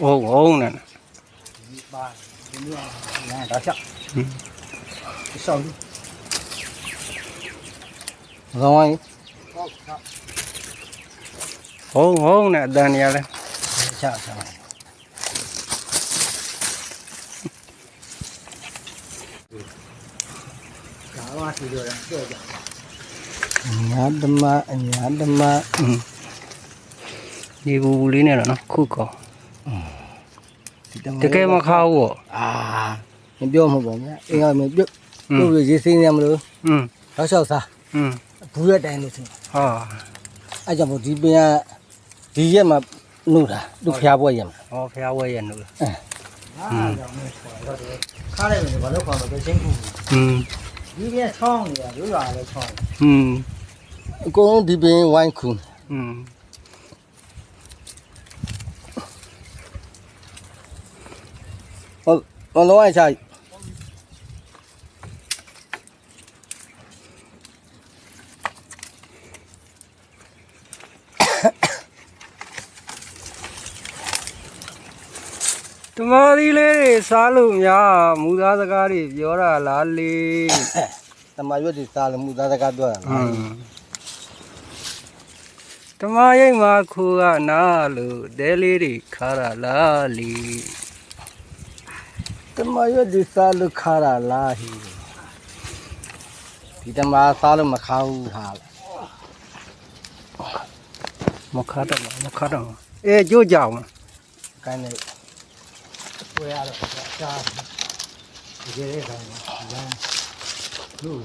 ဟုတ်ဟုတ်နဲ့ဒီပါဒီနေ့နာတော့ချက်ဆောင်းကောင်းဝိုင်းဟုတ်ကဲ့ဟု တ်ဟုတ်နဲ့အတန်နေရလဲ ချက်ဆောင်းကာဝါစီတော့တော့ကြညာဓမ္မအညာဓမ္မ อืมဒီဘူဘူးလေးနဲ့တော့နော်ခုကောတကယ်မခါဘူးပေါ့ အာမပြောမှာပေါ့ဗျာအင်းကမပြုတ် อืม ပြုတ်ရရေးစင်းရမလို့ อืม တော့လျှောက်စား อืม ဘူးရက်တိုင်းလို့ဆို ဟာ အဲ့ကြောင့်မို့ဒီပင်ကဒီရက်မှာနှုတ်တာသူဖျားပွဲရက်မှာ ဟောဖះဝဲရနုလား အာကြောင့်မို့ခေါ်တော့တယ်ခါလိုက်မယ်ဘာလို့ခေါ်မလဲချင်းကူ อืม ဒီပင်ချောင်းနေတာရိုးရာလည်းချောင်း อืม အကုန်လုံးဒီပင်ဝိုင်းခု อืม ဟုတ်ဘလုံးဝိုင်းချတမားဒီလေးတွေစားလို့များမူသားစကားတွေပြောတာလားလေတမရွတ်ဒီစားလို့မူသားစကားပြောတာอืมတမားရိတ်မှာခိုးကနာလို့ဒဲလေးတွေခါတာလားလေ တမရွတ်ဒီစားလို့ခါတာလားဟီဒီတမစားလို့မခါဘူးဟာမခါတော့မခါတော့အဲကြိုးကြောင်ကိုင်းနေပွဲရတော့ရှားဒီကလေးကလမ်းလို့